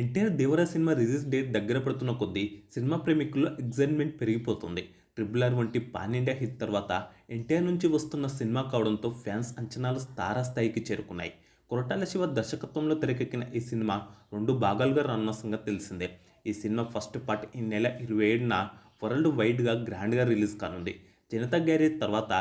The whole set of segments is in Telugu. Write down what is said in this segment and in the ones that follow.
NTR Devara cinema release date దగ్గర పడుతున్న కొద్దీ సినిమా ప్రేమికుల్లో ఎగ్జైట్మెంట్ పెరిగిపోతుంది. ట్రిపుల్ ఆర్ వంటి పాన్ ఇండియా హిట్ తర్వాత ఎన్టీఆర్ నుంచి వస్తున్న సినిమా కావడంతో ఫ్యాన్స్ అంచనాలు తారాస్థాయికి చేరుకున్నాయి. కొరటాల శివ దర్శకత్వంలో తెరకెక్కిన ఈ సినిమా రెండు భాగాలుగా రానున్న సంగతి తెలిసిందే. ఈ సినిమా ఫస్ట్ పార్ట్ ఈ నెల ఇరవై ఏడున వరల్డ్ వైడ్గా గ్రాండ్గా రిలీజ్ కానుంది. జనతా గ్యారేజ్ తర్వాత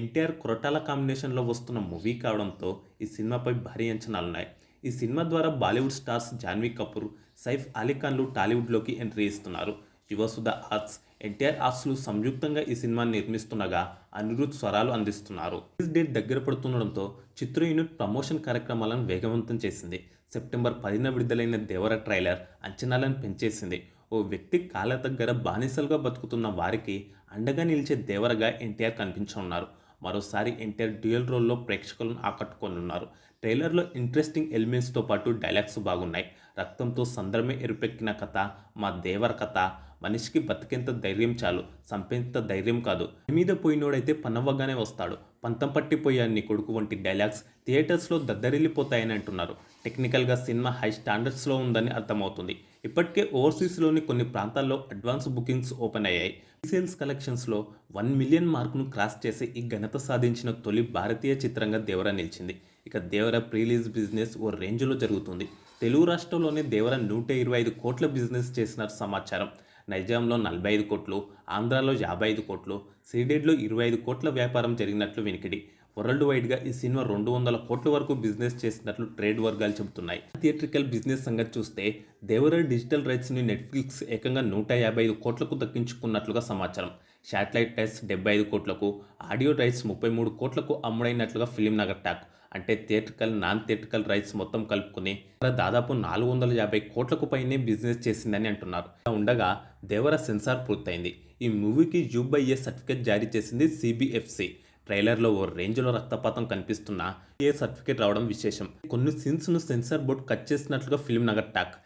ఎన్టీఆర్ కొరటాల కాంబినేషన్లో వస్తున్న మూవీ కావడంతో ఈ సినిమాపై భారీ అంచనాలున్నాయి. ఈ సినిమా ద్వారా బాలీవుడ్ స్టార్స్ జాన్వీ కపూర్ సైఫ్ అలీ ఖాన్లు టాలీవుడ్లోకి ఎంట్రీ ఇస్తున్నారు. యువసుధ ఆర్ట్స్ ఎన్టీఆర్ ఆర్ట్స్లు సంయుక్తంగా ఈ సినిమాని నిర్మిస్తుండగా అనిరుద్ స్వరాలు అందిస్తున్నారు. రిలీజ్ డేట్ దగ్గర పడుతుండడంతో చిత్ర యూనిట్ ప్రమోషన్ కార్యక్రమాలను వేగవంతం చేసింది. సెప్టెంబర్ పదిన విడుదలైన దేవర ట్రైలర్ అంచనాలను పెంచేసింది. ఓ వ్యక్తి కాళ్ళ దగ్గర బానిసలుగా బతుకుతున్న వారికి అండగా నిలిచే దేవరగా ఎన్టీఆర్ కనిపించనున్నారు. మరోసారి ఎన్టీఆర్ డ్యూయల్ రోల్లో ప్రేక్షకులను ఆకట్టుకోనున్నారు. ట్రైలర్లో ఇంట్రెస్టింగ్ ఎలిమెంట్స్తో పాటు డైలాగ్స్ బాగున్నాయి. రక్తంతో సందర్మే ఎరుపెక్కిన కథ మా దేవర కథ మనిషికి బతికేంత ధైర్యం చాలు సంపేంత ధైర్యం కాదు. మీద పోయినోడైతే పనవ్వగానే వస్తాడు. పంతం పట్టిపోయాను నీ కొడుకు వంటి డైలాగ్స్ థియేటర్స్లో దద్దరిల్లిపోతాయని అంటున్నారు. టెక్నికల్గా సినిమా హై స్టాండర్డ్స్లో ఉందని అర్థమవుతుంది. ఇప్పటికే ఓవర్సీస్లోని కొన్ని ప్రాంతాల్లో అడ్వాన్స్ బుకింగ్స్ ఓపెన్ అయ్యాయి. సేల్స్ కలెక్షన్స్లో వన్ మిలియన్ మార్కును క్రాస్ చేసి ఈ ఘనత సాధించిన తొలి భారతీయ చిత్రంగా దేవర నిలిచింది. ఇక దేవర ప్రీలీజ్ బిజినెస్ ఓ రేంజ్లో జరుగుతుంది. తెలుగు రాష్ట్రంలోనే దేవర నూట ఇరవై ఐదు కోట్ల బిజినెస్ చేసిన సమాచారం. నైజాంలో నలభై ఐదు కోట్లు ఆంధ్రాలో యాభై ఐదు కోట్లు సీడెడ్లో ఇరవై ఐదు కోట్ల వ్యాపారం జరిగినట్లు వినికిడి వరల్డ్ వైడ్గా ఈ సినిమా రెండు వందల కోట్ల వరకు బిజినెస్ చేసినట్లు ట్రేడ్ వర్గాలు చెబుతున్నాయి. థియేట్రికల్ బిజినెస్ సంగతి చూస్తే దేవర డిజిటల్ రైట్స్ని నెట్ఫ్లిక్స్ ఏకంగా నూట యాభై ఐదు కోట్లకు దక్కించుకున్నట్లుగా సమాచారం. శాటిలైట్ రైట్స్ డెబ్బై ఐదు కోట్లకు ఆడియో రైట్స్ ముప్పై మూడు కోట్లకు అమ్ముడైనట్లుగా ఫిలిం నగర్ టాక్. అంటే థియేట్రికల్ నాన్ థియేట్రికల్ రైట్స్ మొత్తం కలుపుకుని దాదాపు నాలుగు వందల యాభై కోట్లకు పైనే బిజినెస్ చేసిందని అంటున్నారు. ఇలా ఉండగా దేవర సెన్సార్ పూర్తయింది. ఈ మూవీకి యూబైఏ సర్టిఫికేట్ జారీ చేసింది సిబిఎఫ్సి. ట్రైలర్లో ఓ రేంజ్లో రక్తపాతం కనిపిస్తున్న ఏ సర్టిఫికేట్ రావడం విశేషం. కొన్ని సీన్స్ను సెన్సార్ బోర్డు కట్ చేసినట్లుగా Film Nagar talk.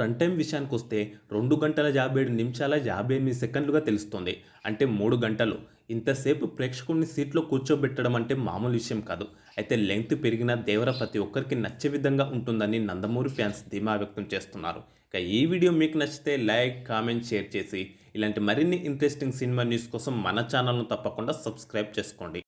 Run time విషయానికి వస్తే రెండు గంటల యాభై ఏడు నిమిషాల యాభై ఎనిమిది సెకండ్లుగా తెలుస్తుంది. అంటే మూడు గంటలు. ఇంతసేపు ప్రేక్షకుడిని సీట్లో కూర్చోబెట్టడం అంటే మామూలు విషయం కాదు. అయితే లెంగ్త్ పెరిగిన దేవర ప్రతి ఒక్కరికి నచ్చే విధంగా ఉంటుందని నందమూరి ఫ్యాన్స్ ధీమా వ్యక్తం చేస్తున్నారు. ఇక ఈ వీడియో మీకు నచ్చితే లైక్ కామెంట్ షేర్ చేసి ఇలాంటి మరిన్ని ఇంట్రెస్టింగ్ సినిమా న్యూస్ కోసం మన ఛానల్ను తప్పకుండా సబ్స్క్రైబ్ చేసుకోండి.